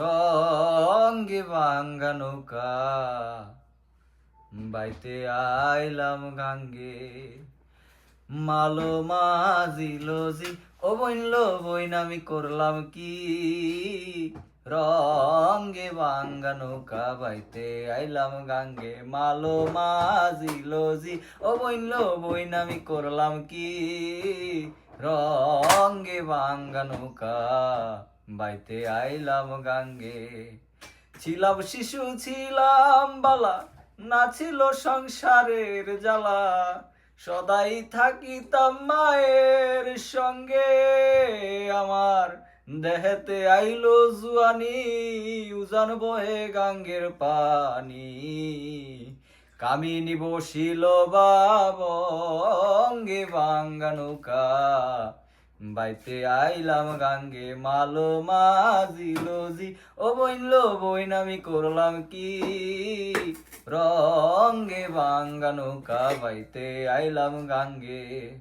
রঙ্গে ভাঙ্গা নৌকা। বাইতে আইলাম গাঙ্গে। মালো মাঝি জি ও বইনল বইন আমি করলাম কি? রঙ্গে ভাঙ্গা নৌকা বাইতে আইলাম গাঙ্গে। মালো মাজিলো জি। ও বইনল বইন, আমি করলাম কি? রঙ্গে ভাঙ্গা নৌকা বাইতে আইলাম গাঙ্গে। ছিলাম শিশু, ছিলাম বালা। না ছিল সংসারের জ্বালা। সদাই থাকিতাম মায়ের সঙ্গে আমার দেহেতে আইলো জুয়ানি, উজান বহে গাঙ্গের পানি। কামিনী বসিল বাবঙ্গে বাঙ্গা নৌকা। বাইতে আইলাম গাঙ্গে, মালো মাজিলো জি। ও বইনল বইন আমি করলাম কি? রঙ্গে বাঙ্গা নৌকা, বাইতে আইলাম গাঙ্গে।